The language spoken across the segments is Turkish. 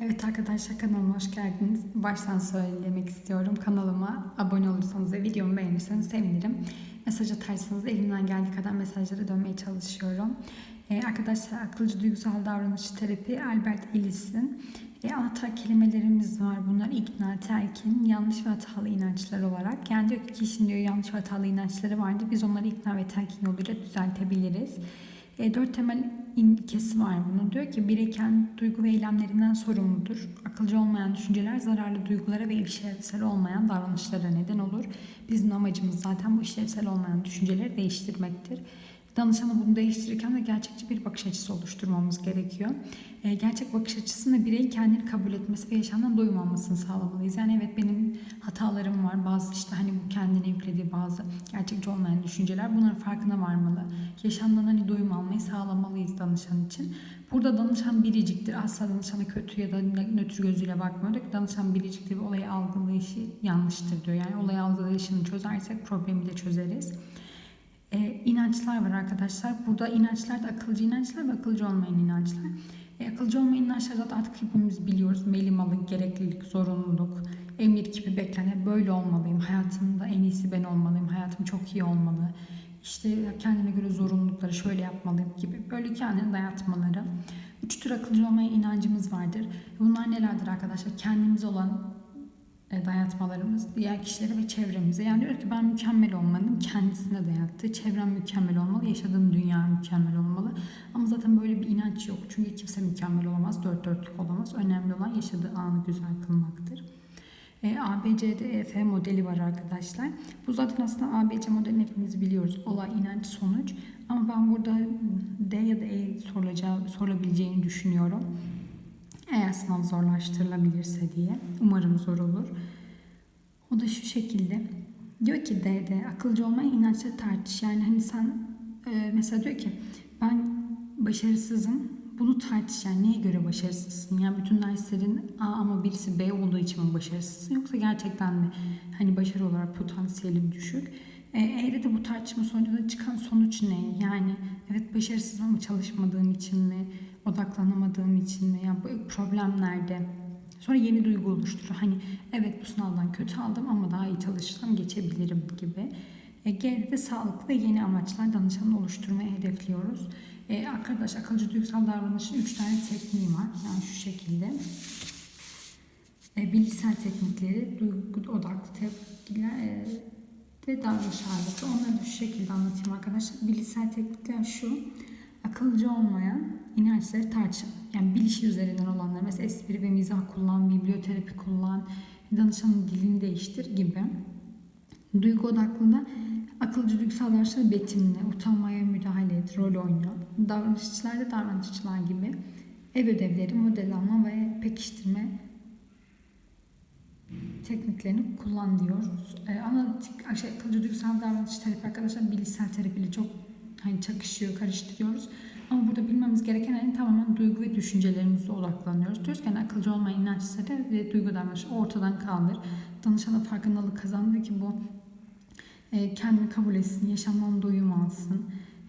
Evet arkadaşlar kanalıma hoş geldiniz. Baştan söylemek istiyorum. Kanalıma abone olursanız ve videomu beğenirseniz sevinirim. Mesaj atarsanız elimden geldiği kadar mesajlara dönmeye çalışıyorum. Ee, arkadaşlar akılcı duygusal davranış terapi Albert Ellis'in e, anahtar kelimelerimiz var. Bunlar ikna, telkin, yanlış ve hatalı inançlar olarak. Yani diyor ki kişinin diyor yanlış ve hatalı inançları vardı. Biz onları ikna ve telkin yoluyla düzeltebiliriz. E, dört temel ilkesi var bunun. Diyor ki birey kendi duygu ve eylemlerinden sorumludur. Akılcı olmayan düşünceler zararlı duygulara ve işlevsel olmayan davranışlara neden olur. Bizim amacımız zaten bu işlevsel olmayan düşünceleri değiştirmektir. Danışana bunu değiştirirken de gerçekçi bir bakış açısı oluşturmamız gerekiyor. E, gerçek bakış açısında bireyin kendini kabul etmesi ve yaşamdan doyum almasını sağlamalıyız. Yani evet benim hatalarım var. Bazı işte hani bu kendine yüklediği bazı gerçekçi olmayan düşünceler. Bunların farkına varmalı. Yaşamdan hani doyum almayı sağlamalıyız danışan için. Burada danışan biriciktir. Asla danışana kötü ya da nötr gözüyle bakmıyor. Danışan biriciktir ve olayı algılayışı yanlıştır diyor. Yani olayı algılayışını çözersek problemi de çözeriz e, inançlar var arkadaşlar. Burada inançlar da akılcı inançlar ve akılcı olmayan inançlar. E, akılcı olmayan inançlar zaten artık hepimiz biliyoruz. Melimalık, gereklilik, zorunluluk, emir gibi beklenen böyle olmalıyım. Hayatımda en iyisi ben olmalıyım. Hayatım çok iyi olmalı. İşte kendine göre zorunlulukları şöyle yapmalıyım gibi böyle kendini dayatmaları. Üç tür akılcı olmaya inancımız vardır. Bunlar nelerdir arkadaşlar? Kendimiz olan dayatmalarımız diğer kişilere ve çevremize. Yani diyor ki ben mükemmel olmalıyım. Kendisine dayattı. Çevrem mükemmel olmalı. Yaşadığım dünya mükemmel olmalı. Ama zaten böyle bir inanç yok. Çünkü kimse mükemmel olamaz. Dört dörtlük olamaz. Önemli olan yaşadığı anı güzel kılmaktır. E, ABCDEF modeli var arkadaşlar. Bu zaten aslında ABC modelini hepimiz biliyoruz. Olay, inanç, sonuç. Ama ben burada D ya da E sorulacağı, sorulabileceğini düşünüyorum. Eğer sınav zorlaştırılabilirse diye. Umarım zor olur. O da şu şekilde. Diyor ki D'de akılcı olmayı inançla tartış. Yani hani sen e, mesela diyor ki ben başarısızım. Bunu tartış yani neye göre başarısızsın? Yani bütün derslerin A ama birisi B olduğu için mi başarısızsın? Yoksa gerçekten mi hani başarı olarak potansiyeli düşük? E, eğer de bu tartışma sonucunda çıkan sonuç ne? Yani evet başarısız ama çalışmadığım için mi? Odaklanamadığım için? Yani bu problem nerede? Sonra yeni duygu oluşturuyor. Hani evet bu sınavdan kötü aldım ama daha iyi çalışırsam geçebilirim gibi. E, G'de de sağlıklı yeni amaçlar danışanı oluşturmayı hedefliyoruz. E, arkadaş akılcı duygusal davranışın 3 tane tekniği var. Yani şu şekilde. E, bilişsel teknikleri, duygu odaklı tepkiler e, ve davranış ağırlıklı. Onları şu şekilde anlatayım arkadaşlar. Bilişsel teknikler şu. Akılcı olmayan inançları tartışın. Yani bilişi üzerinden olanlar. Mesela espri ve mizah kullan, biblioterapi kullan, danışanın dilini değiştir gibi. Duygu odaklında akılcı duygusal davranışları betimle, utanmaya müdahale et, rol oyna. Davranışçılarda davranışçılar gibi ev ödevleri, model alma ve pekiştirme tekniklerini kullan diyoruz. Ee, analitik, şey, akılcı duygusal davranış terapi arkadaşlar bilişsel terapiyle çok hani çakışıyor, karıştırıyoruz. Ama burada bilmemiz gereken hani tamamen duygu ve düşüncelerimize odaklanıyoruz. Diyoruz ki yani akılcı olmayan inançları ve duygu davranışı ortadan kaldır. Danışana farkındalık kazandır ki bu e, kendini kabul etsin, yaşamdan doyum alsın.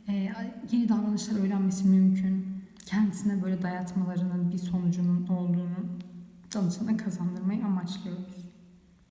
E, yeni davranışlar öğrenmesi mümkün. Kendisine böyle dayatmalarının bir sonucunun olduğunu danışana kazandırmayı amaçlıyoruz.